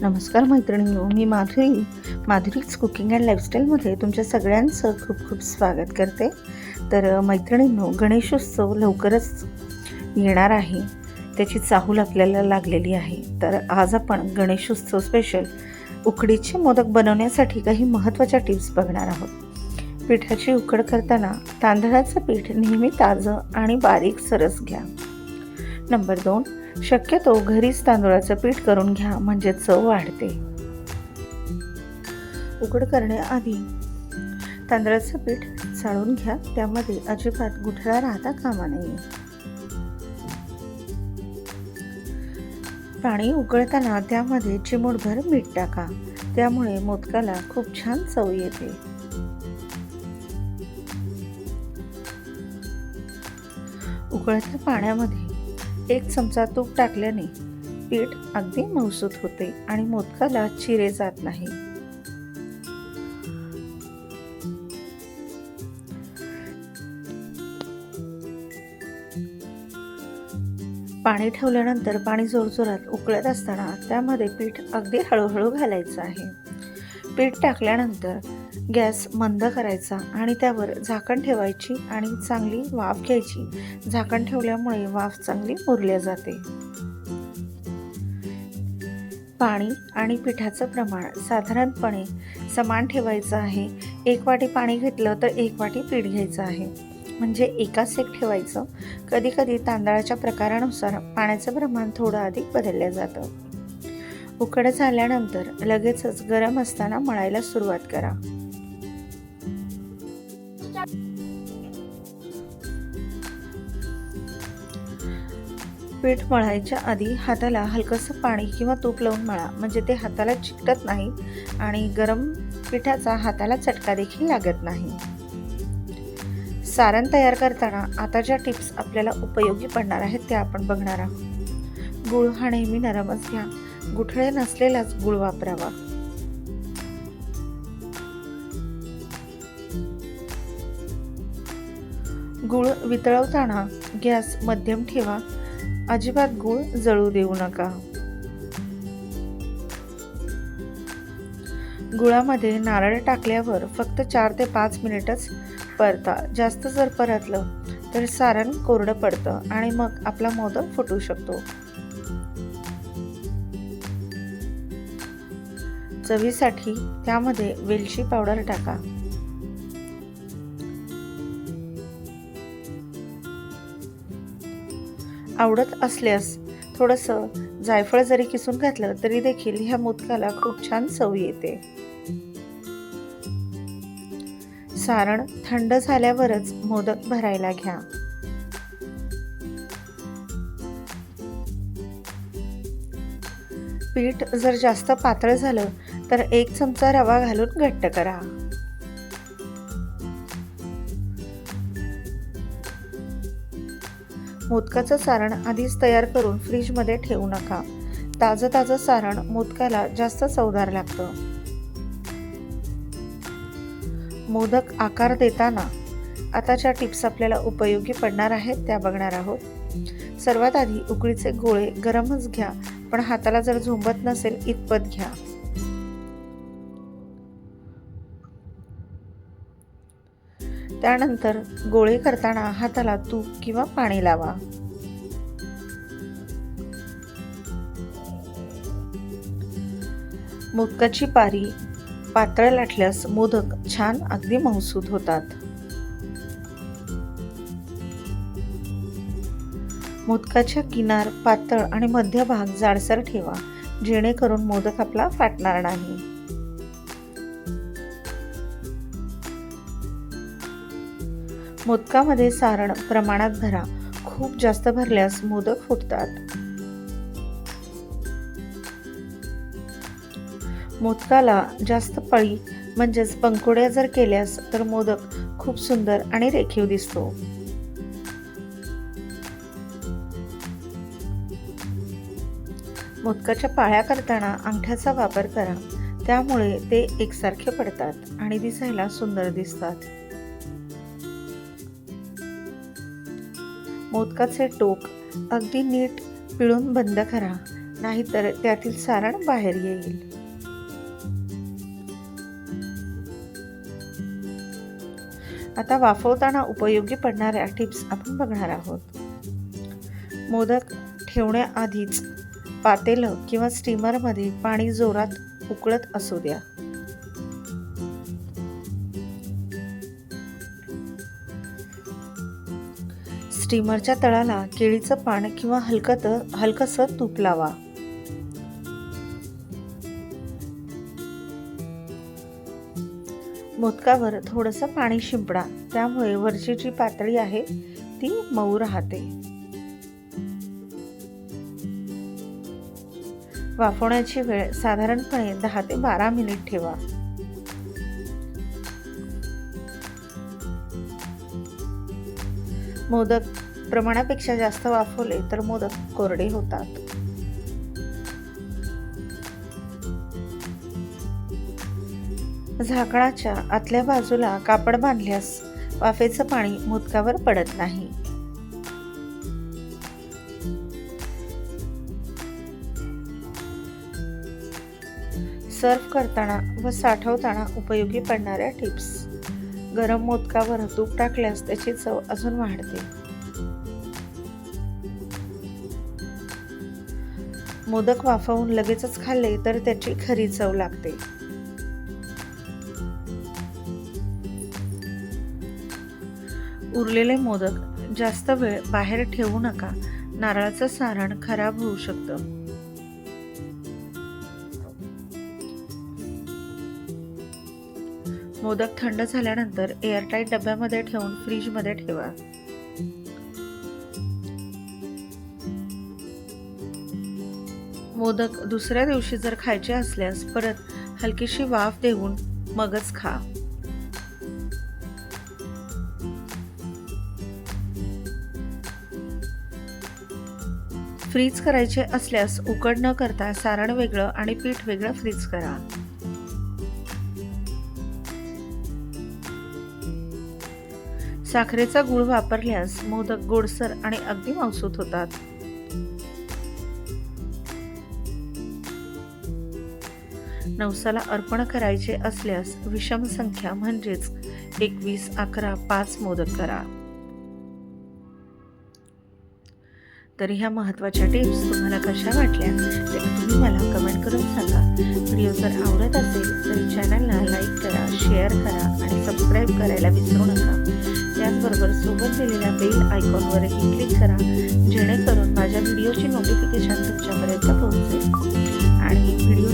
नमस्कार मैत्रिणींनो मी माधुरी. माधुरीच कुकिंग अँड लाईफस्टाईलमध्ये तुमच्या सगळ्यांचं खूप खूप स्वागत करते. तर मैत्रिणींनो गणेशोत्सव लवकरच येणार आहे. त्याची चाहूल आपल्याला लागलेली आहे. तर आज आपण गणेशोत्सव स्पेशल उकडीचे मोदक बनवण्यासाठी काही महत्त्वाच्या टिप्स बघणार आहोत. पिठाची उकड करताना तांदळाचं पीठ नेहमी ताजं आणि बारीक सरस घ्या. नंबर दोन शक्यतो घरीच तांदूळाचं पीठ करून घ्या म्हणजे चव वाढते. उघड करण्याआधी तांदळाचं पीठ चाळून घ्या त्यामध्ये अजिबात गुठळा राहता कामा नये. पाणी उकळताना त्यामध्ये चिमूटभर मीठ टाका त्यामुळे मोदकाला खूप छान चव येते. उकळत्या पाण्यामध्ये एक चमचा तूप टाकल्याने पीठ अगदी मऊसूत होते आणि मोदकाला चिरे जात नाही. पाणी ठेवल्यानंतर पाणी जोरजोरात उकळत असताना त्यामध्ये पीठ अगदी हळूहळू घालायचं आहे. पीठ टाकल्यानंतर गॅस मंद करायचा आणि त्यावर झाकण ठेवायची आणि चांगली वाफ घ्यायची. झाकण ठेवल्यामुळे वाफ चांगली मुरल्या जाते. पाणी आणि पिठाचं प्रमाण साधारणपणे समान ठेवायचं आहे. एक वाटी पाणी घेतलं तर एक वाटी पीठ घ्यायचं आहे. म्हणजे एकाच सेक ठेवायचं. कधी कधी तांदळाच्या प्रकारानुसार पाण्याचं प्रमाण थोडं अधिक बदललं जातं. उकड झाल्यानंतर लगेचच गरम असताना मळायला सुरुवात करा. पीठ मळायच्या आधी हाताला हलकंसं पाणी किंवा तूप लावून मळा. म्हणजे ते हाताला चिकटत नाही आणि गरम पिठाचा हाताला चटका देखील लागत नाही. सारण तयार करताना आता ज्या टिप्स आपल्याला उपयोगी पडणार आहेत त्या आपण बघणार आहोत. गुळ हा नेहमी नरमच घ्या. गुठळे नसलेलाच गुळ वापरावा. गुळ वितळवताना गॅस मध्यम ठेवा. अजिबात गूळ जळू देऊ नका. गुळामध्ये नारळ टाकल्यावर फक्त चार ते पाच मिनिटच परता. जास्त जर परतलं तर सारण कोरडं पडतं आणि मग आपला मोदक फुटू शकतो. चवीसाठी त्यामध्ये वेलची पावडर टाका. आवडत असल्यास थोडंसं जायफळ जरी किसून घातलं तरी देखील ह्या मोदकाला खूप छान चव येते. सारण थंड झाल्यावरच मोदक भरायला घ्या. पीठ जर जास्त पातळ झालं तर एक चमचा रवा घालून घट्ट करा. मोदकाचं सारण आधीच तयार करून फ्रीजमध्ये ठेवू नका. ताजं ताजं सारण मोदकाला जास्त चवदार लागतं. मोदक आकार देताना आता ज्या टिप्स आपल्याला उपयोगी पडणार आहेत त्या बघणार आहोत. सर्वात आधी उकळीचे गोळे गरमच घ्या पण हाताला जर झोंबत नसेल इतपत घ्या. त्यानंतर गोळे करताना हाताला तूप किंवा पाणी लावा. मोदकाची पारी पातळ लाटल्यास मोदक छान अगदी मौसूद होतात. मोदकाच्या किनार पातळ आणि मध्य भाग जाडसर ठेवा जेणेकरून मोदक आपला फाटणार नाही. मोदकामध्ये सारण प्रमाणात भरा खूप जास्त भरल्यास मोदक फुटतात. मोदकाला जास्त पळी म्हणजेच पंकोड्या जर केल्यास तर मोदक खूप सुंदर आणि रेखीव दिसतो. मोदकाच्या पाळ्या करताना अंगठ्याचा वापर करा. त्यामुळे ते एकसारखे पडतात आणि दिसायला सुंदर दिसतात. मोदकाचे टोक अगदी नीट पिळून बंद करा नाहीतर त्यातील सारण बाहेर येईल. आता वाफवताना उपयोगी पडणाऱ्या टिप्स आपण बघणार आहोत. मोदक ठेवण्याआधीच पातेलं किंवा स्टीमरमध्ये पाणी जोरात उकळत असू द्या. स्टीमरच्या तळाला केळीचं पान किंवा हलकत हलकसं तूप लावा. मोदकावर थोडंसं पाणी शिंपडा. त्यामुळे वरची जी पातळी आहे ती मऊ राहते. वाफवण्याची वेळ साधारणपणे दहा ते बारा मिनिट ठेवा. मोदक प्रमाणापेक्षा जास्त वाफवले तर मोदक कोरडे होतात. झाकणाच्या आतल्या बाजूला कापड बांधल्यास वाफेचं पाणी मोदकावर पडत नाही. सर्व करताना व साठवताना उपयोगी पडणाऱ्या टिप्स. गरम मोदकावर तूप टाकल्यास त्याची चव अजून वाढते. मोदक वाफवून लगेचच खाल्ले तर त्याची खरी चव लागते. उरलेले मोदक जास्त वेळ बाहेर ठेवू नका. नारळाचं सारण खराब होऊ शकतं. मोदक थंड झाल्यानंतर एअरटाईट डब्यामध्ये ठेवून फ्रीजमध्ये ठेवा. मोदक दुसऱ्या दिवशी जर खायचे असल्यास परत हलकीशी वाफ देऊन मगच खा. फ्रीज करायचे असल्यास उकड न करता सारण वेगळं आणि पीठ वेगळं फ्रीज करा. साखरेचा गुळ वापरल्यास मोदक गोडसर आणि अगदी मावसूत होतात. नवसाला अर्पण करायचे असल्यास विषम संख्या म्हणजेच एकवीस अकरा पाच मोदक करा. तर ह्या महत्त्वाच्या टिप्स तुम्हाला कशा वाटल्या ते तुम्ही मला कमेंट करून सांगा. व्हिडिओ जर आवडत असेल तर चॅनलला लाईक करा शेअर करा आणि सबस्क्राईब करायला विसरू नका. सोबत दिलेल्या बेल आयकॉनवरही क्लिक करा जेणेकरून माझ्या व्हिडिओची नोटिफिकेशन तुमच्यापर्यंत पोहोचेल. आणि व्हिडिओ